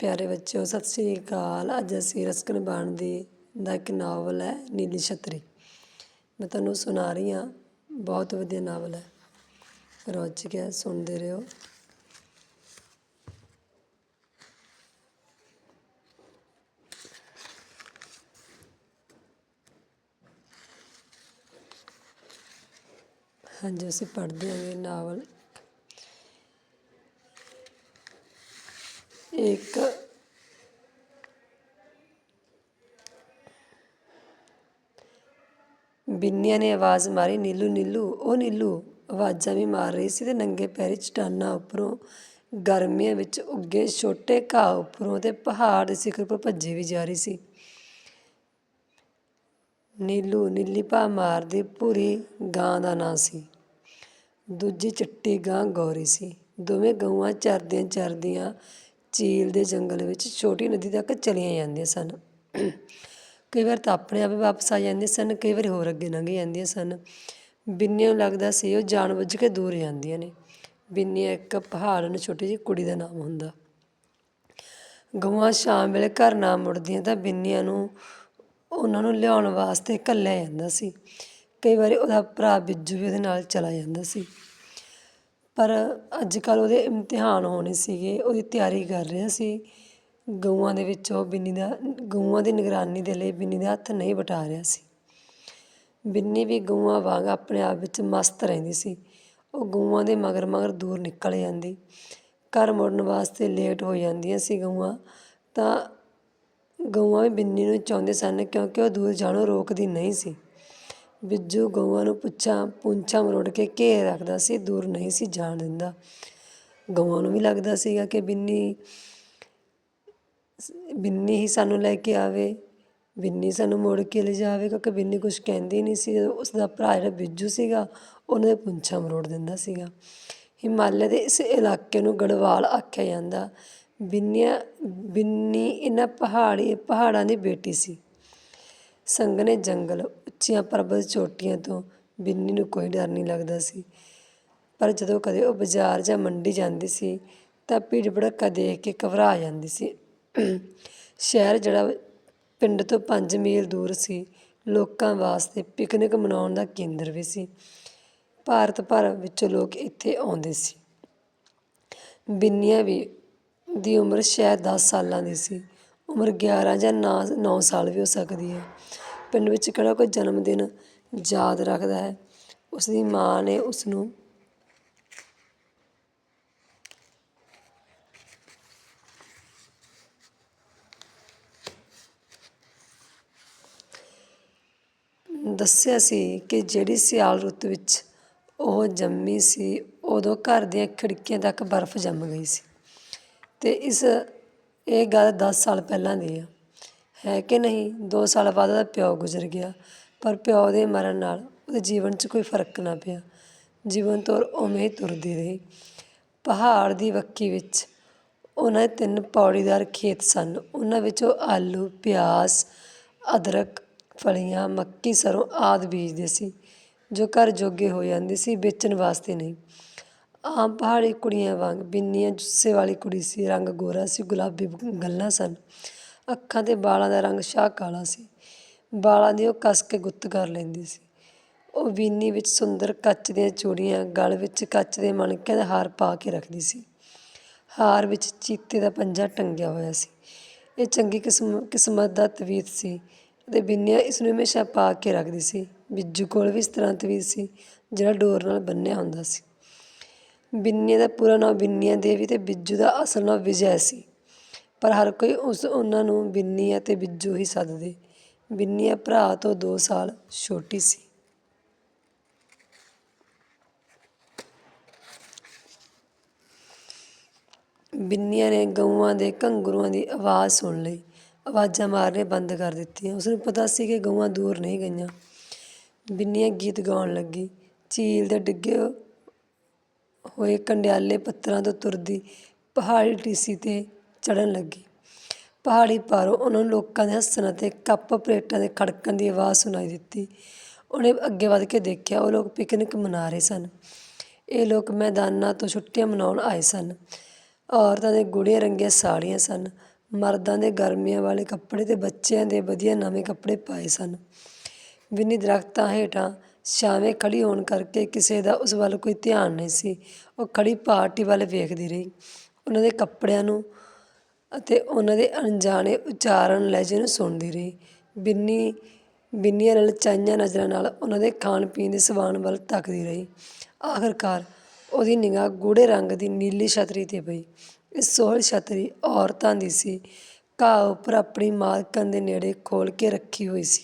ਪਿਆਰੇ ਬੱਚਿਓ, ਸਤਿ ਸ੍ਰੀ ਅਕਾਲ। ਅੱਜ ਅਸੀਂ ਰਸਕਨ ਬਾਣਦੀ ਦਾ ਇੱਕ ਨਾਵਲ ਹੈ, ਨੀਲੀ ਛਤਰੀ। ਮੈਂ ਤੁਹਾਨੂੰ ਸੁਣਾ ਰਹੀ ਹਾਂ, ਬਹੁਤ ਵਧੀਆ ਨਾਵਲ ਹੈ। ਰੋਜ ਕੇ ਸੁਣਦੇ ਰਹੋ। ਹਾਂਜੀ, ਅਸੀਂ ਪੜ੍ਹਦੇ ਹਾਂ ਇਹ ਨਾਵਲ। ਇੱਕ। ਬਿੰਨੀਆਂ ਨੇ ਆਵਾਜ਼ ਮਾਰੀ, ਨੀਲੂ ਨੀਲੂ ਉਹ ਨੀਲੂ, ਆਵਾਜ਼ਾਂ ਵੀ ਮਾਰ ਰਹੀ ਸੀ ਤੇ ਨੰਗੇ ਪੈਰੀ ਚਟਾਨਾਂ ਉੱਪਰੋਂ, ਗਰਮੀਆਂ ਵਿੱਚ ਉੱਗੇ ਛੋਟੇ ਘਾਹ ਉੱਪਰੋਂ ਤੇ ਪਹਾੜ ਦੇ ਸਿਖਰ ਉੱਪਰ ਭੱਜੀ ਵੀ ਜਾ ਰਹੀ ਸੀ। ਨੀਲੂ, ਨੀਲੀ ਪਾ ਮਾਰਦੀ ਪੂਰੀ ਗਾਂ ਦਾ ਨਾਂ ਸੀ। ਦੂਜੀ ਚਿੱਟੀ ਗਾਂ ਗੌਰੀ ਸੀ। ਦੋਵੇਂ ਗਊਆਂ ਚਰਦੀਆਂ ਚਰਦੀਆਂ ਚੀਲ ਦੇ ਜੰਗਲ ਵਿੱਚ ਛੋਟੀ ਨਦੀ ਤੱਕ ਚਲੀਆਂ ਜਾਂਦੀਆਂ ਸਨ। ਕਈ ਵਾਰ ਤਾਂ ਆਪਣੇ ਆਪ ਵਾਪਸ ਆ ਜਾਂਦੀਆਂ ਸਨ, ਕਈ ਵਾਰ ਹੋਰ ਅੱਗੇ ਲੰਘ ਜਾਂਦੀਆਂ ਸਨ। ਬਿੰਨੀਆਂ ਨੂੰ ਲੱਗਦਾ ਸੀ ਉਹ ਜਾਣਬੁੱਝ ਕੇ ਦੂਰ ਜਾਂਦੀਆਂ ਨੇ। ਬਿੰਨੀਆਂ ਇੱਕ ਪਹਾੜ ਨੂੰ ਛੋਟੀ ਜਿਹੀ ਕੁੜੀ ਦਾ ਨਾਮ ਹੁੰਦਾ। ਗਊਆਂ ਸ਼ਾਮ ਵੇਲੇ ਘਰ ਨਾ ਮੁੜਦੀਆਂ ਤਾਂ ਬਿੰਨੀਆਂ ਨੂੰ ਉਹਨਾਂ ਨੂੰ ਲਿਆਉਣ ਵਾਸਤੇ ਘੱਲਿਆ ਜਾਂਦਾ ਸੀ। ਕਈ ਵਾਰੀ ਉਹਦਾ ਭਰਾ ਬਿੱਜੂ ਵੀ ਉਹਦੇ ਨਾਲ ਚਲਾ ਜਾਂਦਾ ਸੀ। ਪਰ ਅੱਜ ਕੱਲ੍ਹ ਉਹਦੇ ਇਮਤਿਹਾਨ ਹੋਣੇ ਸੀਗੇ, ਉਹਦੀ ਤਿਆਰੀ ਕਰ ਰਿਹਾ ਸੀ ਗਊਆਂ ਦੇ ਵਿੱਚ ਉਹ ਬਿੰਨੀ ਦਾ, ਗਊਆਂ ਦੀ ਨਿਗਰਾਨੀ ਦੇ ਲਈ ਬਿੰਨੀ ਦਾ ਹੱਥ ਨਹੀਂ ਵਟਾ ਰਿਹਾ ਸੀ। ਬਿੰਨੀ ਵੀ ਗਊਆਂ ਵਾਂਗ ਆਪਣੇ ਆਪ ਵਿੱਚ ਮਸਤ ਰਹਿੰਦੀ ਸੀ। ਉਹ ਗਊਆਂ ਦੇ ਮਗਰ ਮਗਰ ਦੂਰ ਨਿਕਲ ਜਾਂਦੀ। ਘਰ ਮੁੜਨ ਵਾਸਤੇ ਲੇਟ ਹੋ ਜਾਂਦੀਆਂ ਸੀ ਗਊਆਂ। ਤਾਂ ਗਊਆਂ ਵੀ ਬਿੰਨੀ ਨੂੰ ਚਾਹੁੰਦੇ ਸਨ ਕਿਉਂਕਿ ਉਹ ਦੂਰ ਜਾਣੋਂ ਰੋਕਦੀ ਨਹੀਂ ਸੀ। ਬਿੱਜੂ ਗਊਆਂ ਨੂੰ ਪੁੱਛਾਂ, ਪੂੰਛਾਂ ਮਰੋੜ ਕੇ ਘੇਰ ਰੱਖਦਾ ਸੀ, ਦੂਰ ਨਹੀਂ ਸੀ ਜਾਣ ਦਿੰਦਾ। ਗਊਆਂ ਨੂੰ ਵੀ ਲੱਗਦਾ ਸੀਗਾ ਕਿ ਬਿੰਨੀ ਬਿੰਨੀ ਹੀ ਸਾਨੂੰ ਲੈ ਕੇ ਆਵੇ, ਬਿੰਨੀ ਸਾਨੂੰ ਮੋੜ ਕੇ ਲਿਜਾਵੇ ਕਿਉਂਕਿ ਬਿੰਨੀ ਕੁਝ ਕਹਿੰਦੀ ਨਹੀਂ ਸੀ। ਉਸ ਦਾ ਭਰਾ ਜਿਹੜਾ ਬਿੱਜੂ ਸੀਗਾ, ਉਹਨਾਂ ਦੇ ਪੁੰਛਾਂ ਮਰੋੜ ਦਿੰਦਾ ਸੀਗਾ। ਹਿਮਾਲਿਆ ਦੇ ਇਸ ਇਲਾਕੇ ਨੂੰ ਗੜਵਾਲ ਆਖਿਆ ਜਾਂਦਾ। ਬਿੰਨੀਆਂ, ਬਿੰਨੀ ਇਹਨਾਂ ਪਹਾੜੀ, ਪਹਾੜਾਂ ਦੀ ਬੇਟੀ ਸੀ। ਸੰਘਣੇ ਜੰਗਲ ਉੱਚੀਆਂ ਪਰਬਤ ਚੋਟੀਆਂ ਤੋਂ ਬਿੰਨੀ ਨੂੰ ਕੋਈ ਡਰ ਨਹੀਂ ਲੱਗਦਾ ਸੀ। ਪਰ ਜਦੋਂ ਕਦੇ ਉਹ ਬਾਜ਼ਾਰ ਜਾਂ ਮੰਡੀ ਜਾਂਦੀ ਸੀ, ਤਾਂ ਭੀੜ ਭੜੱਕਾ ਦੇਖ ਕੇ ਘਬਰਾ ਜਾਂਦੀ ਸੀ। ਸ਼ਹਿਰ ਜਿਹੜਾ ਪਿੰਡ ਤੋਂ 5 ਮੀਲ ਦੂਰ ਸੀ, ਲੋਕਾਂ ਵਾਸਤੇ ਪਿਕਨਿਕ ਮਨਾਉਣ ਦਾ ਕੇਂਦਰ ਵੀ ਸੀ। ਭਾਰਤ ਭਰ ਵਿੱਚੋਂ ਲੋਕ ਇੱਥੇ ਆਉਂਦੇ ਸੀ। ਬਿੰਨੀਆਂ ਵੀ ਦੀ ਉਮਰ ਸ਼ਾਇਦ 10 ਸਾਲਾਂ ਦੀ ਸੀ। ਉਮਰ 11 ਜਾਂ 9 ਸਾਲ ਵੀ ਹੋ ਸਕਦੀ ਹੈ। ਪਿੰਡ ਵਿੱਚ ਕਿਹੜਾ ਕੋਈ ਜਨਮ ਦਿਨ ਯਾਦ ਰੱਖਦਾ ਹੈ? ਉਸ ਦੀ ਮਾਂ ਨੇ ਉਸ ਨੂੰ ਦੱਸਿਆ ਸੀ ਕਿ ਜਿਹੜੀ ਸਿਆਲ ਰੁੱਤ ਵਿੱਚ ਉਹ ਜੰਮੀ ਸੀ, ਉਦੋਂ ਘਰ ਦੀਆਂ ਖਿੜਕੀਆਂ ਤੱਕ ਬਰਫ਼ ਜੰਮ ਗਈ ਸੀ। ਅਤੇ ਇਸ, ਇਹ ਗੱਲ 10 ਸਾਲ ਪਹਿਲਾਂ ਦੀ ਆ। ਹੈ ਕਿ ਨਹੀਂ? ਦੋ ਸਾਲ ਬਾਅਦ ਉਹਦਾ ਪਿਓ ਗੁਜ਼ਰ ਗਿਆ। ਪਰ ਪਿਓ ਦੇ ਮਰਨ ਨਾਲ ਉਹਦੇ ਜੀਵਨ 'ਚ ਕੋਈ ਫ਼ਰਕ ਨਾ ਪਿਆ। ਜੀਵਨ ਤੋਰ ਉਵੇਂ ਹੀ ਤੁਰਦੀ ਰਹੀ। ਪਹਾੜ ਦੀ ਵੱਕੀ ਵਿੱਚ ਉਹਨਾਂ ਦੇ ਤਿੰਨ ਪੌੜੀਦਾਰ ਖੇਤ ਸਨ। ਉਹਨਾਂ ਵਿੱਚ ਉਹ ਆਲੂ, ਪਿਆਜ਼, ਅਦਰਕ, ਫਲੀਆਂ, ਮੱਕੀ, ਸਰੋਂ ਆਦਿ ਬੀਜਦੇ ਸੀ, ਜੋ ਘਰ ਜੋਗੇ ਹੋ ਜਾਂਦੇ ਸੀ, ਵੇਚਣ ਵਾਸਤੇ ਨਹੀਂ। ਆਮ ਪਹਾੜੀ ਕੁੜੀਆਂ ਵਾਂਗ ਬਿੰਨੀਆਂ ਜੁੱਸੇ ਵਾਲੀ ਕੁੜੀ ਸੀ, ਰੰਗ ਗੋਰਾ ਸੀ, ਗੁਲਾਬੀ ਗੱਲਾਂ ਸਨ। ਅੱਖਾਂ ਅਤੇ ਬਾਲਾਂ ਦਾ ਰੰਗ ਸ਼ਾਹ ਕਾਲਾ ਸੀ। ਬਾਲਾਂ ਦੀ ਉਹ ਕੱਸ ਕੇ ਗੁੱਤ ਕਰ ਲੈਂਦੀ ਸੀ। ਉਹ ਵੀਨੀ ਵਿੱਚ ਸੁੰਦਰ ਕੱਚ ਦੀਆਂ ਚੂੜੀਆਂ, ਗਲ ਵਿੱਚ ਕੱਚ ਦੇ ਮਣਕਿਆਂ ਦਾ ਹਾਰ ਪਾ ਕੇ ਰੱਖਦੀ ਸੀ। ਹਾਰ ਵਿੱਚ ਚੀਤੇ ਦਾ ਪੰਜਾ ਟੰਗਿਆ ਹੋਇਆ ਸੀ। ਇਹ ਚੰਗੀ ਕਿਸਮ, ਕਿਸਮਤ ਦਾ ਤਵੀਤ ਸੀ ਅਤੇ ਬਿੰਨੀਆਂ ਇਸ ਨੂੰ ਹਮੇਸ਼ਾ ਪਾ ਕੇ ਰੱਖਦੀ ਸੀ। ਬਿੱਜੂ ਕੋਲ ਵੀ ਇਸ ਤਰ੍ਹਾਂ ਤਵੀਤ ਸੀ ਜਿਹੜਾ ਡੋਰ ਨਾਲ ਬੰਨਿਆ ਹੁੰਦਾ ਸੀ। ਬਿੰਨੀਆਂ ਦਾ ਪੂਰਾ ਨਾਮ ਬਿੰਨੀਆਂ ਦੇਵੀ ਤੇ ਬਿੱਜੂ ਦਾ ਅਸਲ ਨਾਮ ਵਿਜੈ ਸੀ। ਪਰ ਹਰ ਕੋਈ ਉਸ ਉਹਨਾਂ ਨੂੰ ਬਿੰਨੀ ਅਤੇ ਬਿੱਜੂ ਹੀ ਸੱਦਦੇ। ਬਿੰਨੀਆਂ ਭਰਾ ਤੋਂ 2 ਸਾਲ ਛੋਟੀ ਸੀ। ਬਿੰਨੀਆਂ ਨੇ ਗਊਆਂ ਦੇ ਘੰਗਰੂਆਂ ਦੀ ਆਵਾਜ਼ ਸੁਣ ਲਈ। ਆਵਾਜ਼ਾਂ ਮਾਰਨੇ ਬੰਦ ਕਰ ਦਿੱਤੀਆਂ। ਉਸ ਨੂੰ ਪਤਾ ਸੀ ਕਿ ਗਊਆਂ ਦੂਰ ਨਹੀਂ ਗਈਆਂ। ਬਿੰਨੀਆਂ ਗੀਤ ਗਾਉਣ ਲੱਗੀ। ਝੀਲ ਦੇ ਡਿੱਗੇ ਹੋਏ ਕੰਡਿਆਲੇ ਪੱਥਰਾਂ ਤੋਂ ਤੁਰਦੀ ਪਹਾੜੀ ਟੀਸੀ 'ਤੇ ਚੜ੍ਹਨ ਲੱਗੀ। ਪਹਾੜੀ ਪਾਰੋਂ ਉਹਨਾਂ ਨੂੰ ਲੋਕਾਂ ਦੇ ਹੱਸਣ ਅਤੇ ਕੱਪ ਪਲੇਟਾਂ ਦੇ ਖੜਕਣ ਦੀ ਆਵਾਜ਼ ਸੁਣਾਈ ਦਿੱਤੀ। ਉਹਨੇ ਅੱਗੇ ਵੱਧ ਕੇ ਦੇਖਿਆ, ਉਹ ਲੋਕ ਪਿਕਨਿਕ ਮਨਾ ਰਹੇ ਸਨ। ਇਹ ਲੋਕ ਮੈਦਾਨਾਂ ਤੋਂ ਛੁੱਟੀਆਂ ਮਨਾਉਣ ਆਏ ਸਨ। ਔਰਤਾਂ ਦੇ ਗੂੜ੍ਹੇ ਰੰਗੀਆਂ ਸਾੜੀਆਂ ਸਨ। ਮਰਦਾਂ ਦੇ ਗਰਮੀਆਂ ਵਾਲੇ ਕੱਪੜੇ ਤੇ ਬੱਚਿਆਂ ਦੇ ਵਧੀਆ ਨਵੇਂ ਕੱਪੜੇ ਪਾਏ ਸਨ। ਬਿੰਨੀ ਦਰਖਤਾਂ ਹੇਠਾਂ ਛਾਵੇਂ ਖੜੀ ਹੋਣ ਕਰਕੇ ਕਿਸੇ ਦਾ ਉਸ ਵੱਲ ਕੋਈ ਧਿਆਨ ਨਹੀਂ ਸੀ। ਉਹ ਖੜੀ ਪਾਰਟੀ ਵੱਲ ਵੇਖਦੀ ਰਹੀ। ਉਹਨਾਂ ਦੇ ਕੱਪੜਿਆਂ ਨੂੰ ਅਤੇ ਉਹਨਾਂ ਦੇ ਅਣਜਾਣੇ ਉਚਾਰਨ ਲਹਿਜੇ ਨੂੰ ਸੁਣਦੀ ਰਹੀ। ਬਿੰਨੀ, ਬਿੰਨੀਆਂ ਨਾਲ ਚਾਈਆਂ ਨਜ਼ਰਾਂ ਨਾਲ ਉਹਨਾਂ ਦੇ ਖਾਣ ਪੀਣ ਦੇ ਸਮਾਨ ਵੱਲ ਤੱਕਦੀ ਰਹੀ। ਆਖਰਕਾਰ ਉਹਦੀ ਨਿਗਾਹ ਗੂੜ੍ਹੇ ਰੰਗ ਦੀ ਨੀਲੀ ਛਤਰੀ 'ਤੇ ਪਈ। ਇਹ ਸੋਹਲ ਛਤਰੀ ਔਰਤਾਂ ਦੀ ਸੀ। ਘਾਹ ਉੱਪਰ ਆਪਣੀ ਮਾਲਕਣ ਦੇ ਨੇੜੇ ਖੋਲ ਕੇ ਰੱਖੀ ਹੋਈ ਸੀ।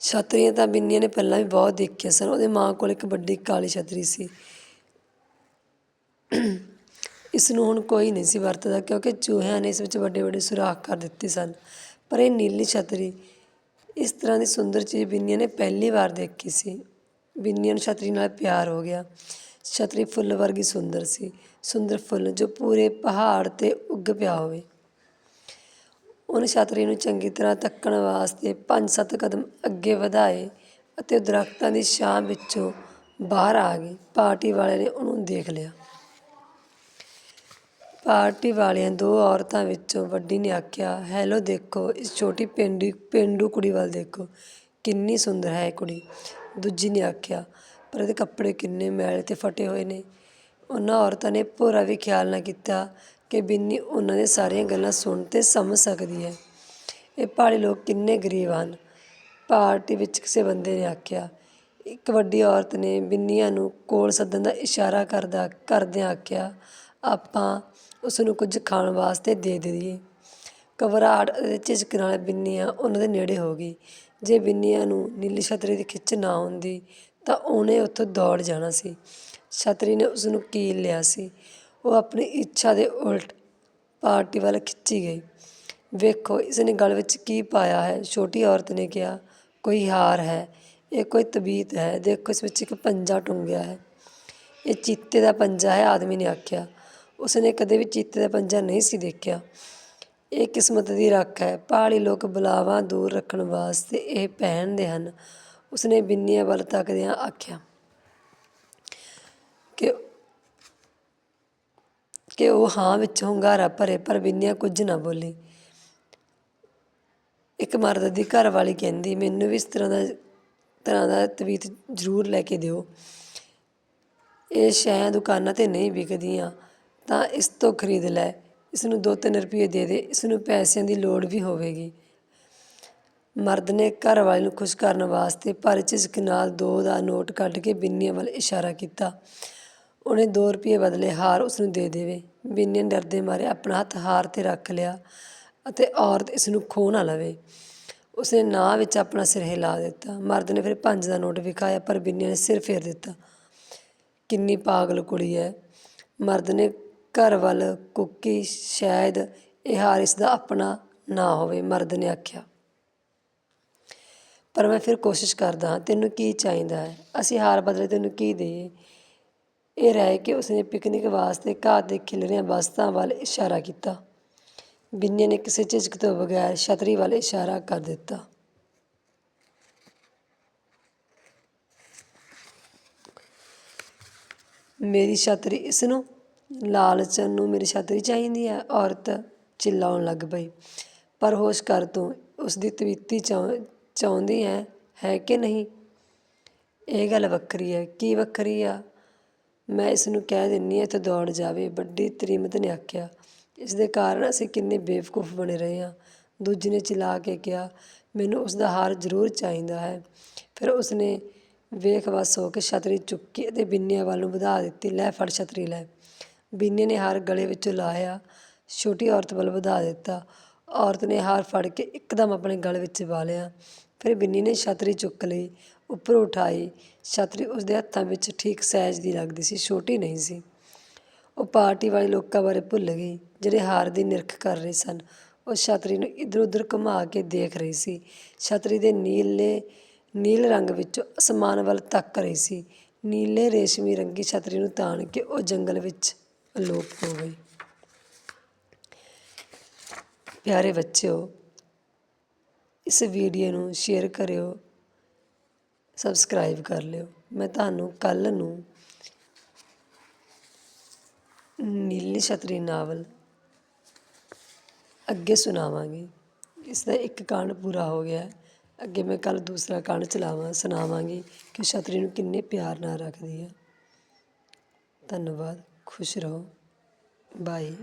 ਛਤਰੀਆਂ ਤਾਂ ਬਿੰਨੀਆਂ ਨੇ ਪਹਿਲਾਂ ਵੀ ਬਹੁਤ ਦੇਖੀਆਂ ਸਨ। ਉਹਦੇ ਮਾਂ ਕੋਲ ਇੱਕ ਵੱਡੀ ਕਾਲੀ ਛਤਰੀ ਸੀ। ਇਸ ਨੂੰ ਹੁਣ ਕੋਈ ਨਹੀਂ ਸੀ ਵਰਤਦਾ ਕਿਉਂਕਿ ਚੂਹਿਆਂ ਨੇ ਇਸ ਵਿੱਚ ਵੱਡੇ ਵੱਡੇ ਸੁਰਾਖ ਕਰ ਦਿੱਤੇ ਸਨ। ਪਰ ਇਹ ਨੀਲੀ ਛਤਰੀ ਇਸ ਤਰ੍ਹਾਂ ਦੀ ਸੁੰਦਰ ਚੀਜ਼ ਬਿੰਨੀਆਂ ਨੇ ਪਹਿਲੀ ਵਾਰ ਦੇਖੀ ਸੀ। ਬਿੰਨੀਆਂ ਨੂੰ ਛਤਰੀ ਨਾਲ ਪਿਆਰ ਹੋ ਗਿਆ। ਛਤਰੀ ਫੁੱਲ ਵਰਗੀ ਸੁੰਦਰ ਸੀ। ਸੁੰਦਰ ਫੁੱਲ ਜੋ ਪੂਰੇ ਪਹਾੜ 'ਤੇ ਉੱਗ ਪਿਆ ਹੋਵੇ। ਉਹਨੇ ਛਤਰੀ ਨੂੰ ਚੰਗੀ ਤਰ੍ਹਾਂ ਤੱਕਣ ਵਾਸਤੇ ਪੰਜ ਸੱਤ ਕਦਮ ਅੱਗੇ ਵਧਾਏ ਅਤੇ ਉਹ ਦਰਖਤਾਂ ਦੀ ਛਾਂ ਵਿੱਚੋਂ ਬਾਹਰ ਆ ਗਈ। ਪਾਰਟੀ ਵਾਲੇ ਨੇ ਉਹਨੂੰ ਦੇਖ ਲਿਆ। ਪਾਰਟੀ ਵਾਲਿਆਂ ਦੋ ਔਰਤਾਂ ਵਿੱਚੋਂ ਵੱਡੀ ਨੇ ਆਖਿਆ, ਹੈਲੋ ਦੇਖੋ, ਇਸ ਛੋਟੀ ਪੇਂਡੂ ਪੇਂਡੂ ਕੁੜੀ ਵੱਲ ਦੇਖੋ। ਕਿੰਨੀ ਸੁੰਦਰ ਹੈ ਇਹ ਕੁੜੀ। ਦੂਜੀ ਨੇ ਆਖਿਆ, ਪਰ ਇਹਦੇ ਕੱਪੜੇ ਕਿੰਨੇ ਮੈਲੇ ਤੇ ਫਟੇ ਹੋਏ ਨੇ। ਉਹਨਾਂ ਔਰਤਾਂ ਨੇ ਭੋਰਾ ਵੀ ਖਿਆਲ ਨਾ ਕੀਤਾ ਕਿ ਬਿੰਨੀ ਉਹਨਾਂ ਦੀਆਂ ਸਾਰੀਆਂ ਗੱਲਾਂ ਸੁਣ ਤੇ ਸਮਝ ਸਕਦੀ ਹੈ। ਇਹ ਪਹਾੜੀ ਲੋਕ ਕਿੰਨੇ ਗਰੀਬ ਹਨ। ਪਾਰਟੀ ਵਿੱਚ ਕਿਸੇ ਬੰਦੇ ਨੇ ਆਖਿਆ, ਇੱਕ ਵੱਡੀ ਔਰਤ ਨੇ ਬਿੰਨੀਆਂ ਨੂੰ ਕੋਲ ਸੱਦਣ ਦਾ ਇਸ਼ਾਰਾ ਕਰਦਾ, ਕਰਦਿਆਂ ਆਖਿਆ ਆਪਾਂ ਉਸਨੂੰ ਕੁਝ ਖਾਣ ਵਾਸਤੇ ਦੇ ਦੇਈਏ। ਘਬਰਾਹਟ ਅਤੇ ਝਿਜਕ ਨਾਲ ਬਿੰਨੀਆਂ ਉਹਨਾਂ ਦੇ ਨੇੜੇ ਹੋ ਗਈ। ਜੇ ਬਿੰਨੀਆਂ ਨੂੰ ਨੀਲੀ ਛਤਰੀ ਦੀ ਖਿੱਚ ਨਾ ਹੁੰਦੀ, ਤਾਂ ਉਹਨੇ ਉੱਥੋਂ ਦੌੜ ਜਾਣਾ ਸੀ। ਛਤਰੀ ਨੇ ਉਸਨੂੰ ਕੀਲ ਲਿਆ ਸੀ। ਉਹ ਆਪਣੀ ਇੱਛਾ ਦੇ ਉਲਟ ਪਾਰਟੀ ਵੱਲ ਖਿੱਚੀ ਗਈ। ਵੇਖੋ ਇਸ ਨੇ ਗਲ ਵਿੱਚ ਕੀ ਪਾਇਆ ਹੈ? ਛੋਟੀ ਔਰਤ ਨੇ ਕਿਹਾ, ਕੋਈ ਹਾਰ ਹੈ, ਇਹ ਕੋਈ ਤਬੀਤ ਹੈ। ਦੇਖੋ, ਇਸ ਵਿੱਚ ਇੱਕ ਪੰਜਾ ਟੁੰਗਿਆ ਹੈ। ਇਹ ਚੀਤੇ ਦਾ ਪੰਜਾ ਹੈ, ਆਦਮੀ ਨੇ ਆਖਿਆ। ਉਸਨੇ ਕਦੇ ਵੀ ਚੀਤੇ ਦਾ ਪੰਜਾ ਨਹੀਂ ਸੀ ਦੇਖਿਆ। ਇਹ ਕਿਸਮਤ ਦੀ ਰੱਖ ਹੈ। ਪਹਾੜੀ ਲੋਕ ਬਲਾਵਾਂ ਦੂਰ ਰੱਖਣ ਵਾਸਤੇ ਇਹ ਪਹਿਨਦੇ ਹਨ। ਉਸਨੇ ਬਿੰਨੀਆਂ ਵੱਲ ਤੱਕਦਿਆਂ ਆਖਿਆ ਕਿ ਕਿ ਉਹ ਹਾਂ ਵਿੱਚ ਹੁੰਗਾਰਾ ਭਰੇ, ਪਰ ਬਿੰਨੀਆਂ ਕੁਝ ਨਾ ਬੋਲੀ। ਇੱਕ ਮਰਦ ਦੀ ਘਰ ਵਾਲੀ ਕਹਿੰਦੀ, ਮੈਨੂੰ ਵੀ ਇਸ ਤਰ੍ਹਾਂ ਦਾ ਤਰ੍ਹਾਂ ਦਾ ਤਵੀਤ ਜ਼ਰੂਰ ਲੈ ਕੇ ਦਿਓ। ਇਹ ਸ਼ੈਆਂ ਦੁਕਾਨਾਂ ਤੇ ਨਹੀਂ ਵਿਕਦੀਆਂ। ਤਾਂ ਇਸ ਤੋਂ ਖਰੀਦ ਲੈ। ਇਸ ਨੂੰ 2-3 ਰੁਪਏ ਦੇ ਦੇ। ਇਸ ਨੂੰ ਪੈਸਿਆਂ ਦੀ ਲੋੜ ਵੀ ਹੋਵੇਗੀ। ਮਰਦ ਨੇ ਘਰ ਵਾਲੇ ਨੂੰ ਖੁਸ਼ ਕਰਨ ਵਾਸਤੇ ਪਰ ਝਿਜਕ ਨਾਲ ਦੋ ਦਾ ਨੋਟ ਕੱਢ ਕੇ ਬਿੰਨੀਆਂ ਵੱਲ ਇਸ਼ਾਰਾ ਕੀਤਾ। ਉਹਨੇ 2 ਰੁਪਏ ਬਦਲੇ ਹਾਰ ਉਸ ਨੂੰ ਦੇ ਦੇਵੇ। ਬਿੰਨੀ ਨੇ ਡਰਦੇ ਮਾਰੇ ਆਪਣਾ ਹੱਥ ਹਾਰ ਤੇ ਰੱਖ ਲਿਆ ਅਤੇ ਔਰਤ ਇਸ ਨੂੰ ਖੋਹ ਨਾ ਲਵੇ। ਉਸਨੇ ਨਾਹ ਵਿੱਚ ਆਪਣਾ ਸਿਰ ਹਿਲਾ ਦਿੱਤਾ। ਮਰਦ ਨੇ ਫਿਰ ਪੰਜ ਦਾ ਨੋਟ ਵਿਖਾਇਆ, ਪਰ ਬਿੰਨੀ ਨੇ ਸਿਰ ਫੇਰ ਦਿੱਤਾ। ਕਿੰਨੀ ਪਾਗਲ ਕੁੜੀ ਹੈ। ਮਰਦ ਨੇ ਘਰ ਵੱਲ ਕੁੱਕੀ ਸ਼ਾਇਦ ਇਹ ਹਾਰ ਇਸ ਦਾ ਆਪਣਾ ਨਾ ਹੋਵੇ, ਮਰਦ ਨੇ ਆਖਿਆ। ਪਰ ਮੈਂ ਫਿਰ ਕੋਸ਼ਿਸ਼ ਕਰਦਾ ਹਾਂ, ਤੈਨੂੰ ਕੀ ਚਾਹੀਦਾ ਹੈ? ਅਸੀਂ ਹਾਰ ਬਦਲੇ ਤੈਨੂੰ ਕੀ ਦੇਈਏ? ਇਹ ਰਹਿ ਕੇ ਉਸਨੇ ਪਿਕਨਿਕ ਵਾਸਤੇ ਘਾਹ ਦੇ ਖਿਲ ਰਹੀਆਂ ਵਸਤਾਂ ਵੱਲ ਇਸ਼ਾਰਾ ਕੀਤਾ। ਬਿੰਨੇ ਨੇ ਕਿਸੇ ਝਿਜਕ ਤੋਂ ਬਗੈਰ ਛਤਰੀ ਵੱਲ ਇਸ਼ਾਰਾ ਕਰ ਦਿੱਤਾ। ਮੇਰੀ ਛਤਰੀ ਇਸ ਨੂੰ ਲਾਲਚਨ ਨੂੰ ਮੇਰੀ ਛਤਰੀ ਚਾਹੀਦੀ ਹੈ, ਔਰਤ ਚਿੱਲਾਉਣ ਲੱਗ ਪਈ। ਪਰ ਹੋਸ਼ ਕਰ ਤੂੰ ਉਸ ਦੀ ਤਵੀਤੀ ਚਾਹ, ਚਾਹੁੰਦੀ ਹੈ ਹੈ ਕਿ ਨਹੀਂ? ਇਹ ਗੱਲ ਵੱਖਰੀ ਹੈ। ਕੀ ਵੱਖਰੀ ਆ? ਮੈਂ ਇਸ ਨੂੰ ਕਹਿ ਦਿੰਨੀ ਹਾਂ ਤੇ ਦੌੜ ਜਾਵੇ। ਵੱਡੀ ਤਰੀਮਤ ਨੇ ਆਖਿਆ, ਇਸ ਦੇ ਕਾਰਨ ਅਸੀਂ ਕਿੰਨੇ ਬੇਵਕੂਫ ਬਣੇ ਰਹੇ ਹਾਂ। ਦੂਜੇ ਨੇ ਚਿਲਾ ਕੇ ਕਿਹਾ, ਮੈਨੂੰ ਉਸ ਦਾ ਹਾਰ ਜ਼ਰੂਰ ਚਾਹੀਦਾ ਹੈ। ਫਿਰ ਉਸਨੇ ਵੇਖ ਵਸ ਹੋ ਕੇ ਛਤਰੀ ਚੁੱਕੀ ਅਤੇ ਬਿੰਨੀਆਂ ਵੱਲ ਨੂੰ ਵਧਾ ਦਿੱਤੀ। ਲੈ ਫੜ ਛਤਰੀ, ਲੈ। ਬਿੰਨੇ ਨੇ ਹਾਰ ਗਲੇ ਵਿੱਚੋਂ ਲਾਹਿਆ ਛੋਟੀ ਔਰਤ ਵੱਲ ਵਧਾ ਦਿੱਤਾ। ਔਰਤ ਨੇ ਹਾਰ ਫੜ ਕੇ ਇੱਕਦਮ ਆਪਣੇ ਗਲ ਵਿੱਚ ਪਾ ਲਿਆ। ਫਿਰ ਬਿੰਨੀ ਨੇ ਛਤਰੀ ਚੁੱਕ ਲਈ, ਉੱਪਰ ਉਠਾਈ। ਛਤਰੀ ਉਸਦੇ ਹੱਥਾਂ ਵਿੱਚ ਠੀਕ ਸਾਈਜ਼ ਦੀ ਲੱਗਦੀ ਸੀ, ਛੋਟੀ ਨਹੀਂ ਸੀ। ਉਹ ਪਾਰਟੀ ਵਾਲੇ ਲੋਕਾਂ ਬਾਰੇ ਭੁੱਲ ਗਈ, ਜਿਹੜੇ ਹਾਰ ਦੀ ਨਿਰਖ ਕਰ ਰਹੇ ਸਨ। ਉਹ ਛਤਰੀ ਨੂੰ ਇੱਧਰ ਉੱਧਰ ਘੁਮਾ ਕੇ ਦੇਖ ਰਹੀ ਸੀ। ਛਤਰੀ ਦੇ ਨੀਲੇ, ਨੀਲ ਰੰਗ ਵਿੱਚੋਂ ਅਸਮਾਨ ਵੱਲ ਤੱਕ ਰਹੀ ਸੀ। ਨੀਲੇ ਰੇਸ਼ਮੀ ਰੰਗੀ ਛਤਰੀ ਨੂੰ ਤਾਣ ਕੇ ਉਹ ਜੰਗਲ ਵਿੱਚ ਅਲੋਪ ਹੋ ਗਈ। ਪਿਆਰੇ ਬੱਚਿਓ, ਇਸ ਵੀਡੀਓ ਨੂੰ ਸ਼ੇਅਰ ਕਰਿਓ, ਸਬਸਕ੍ਰਾਈਬ ਕਰ ਲਿਓ। ਮੈਂ ਤੁਹਾਨੂੰ ਕੱਲ ਨੂੰ ਨੀਲੀ ਛਤਰੀ ਨਾਵਲ ਅੱਗੇ ਸੁਣਾਵਾਂਗੀ। ਇਸ ਦਾ ਇੱਕ ਕਾਂਡ ਪੂਰਾ ਹੋ ਗਿਆ ਅੱਗੇ ਮੈਂ ਕੱਲ ਦੂਸਰਾ ਕਾਂਡ ਚਲਾਵਾਂ, ਸੁਣਾਵਾਂਗੀ ਕਿ ਛਤਰੀ ਨੂੰ ਕਿੰਨੇ ਪਿਆਰ ਨਾਲ ਰੱਖਦੀ ਹੈ। ਧੰਨਵਾਦ। ਖੁਸ਼ ਰਹੋ ਬਾਏ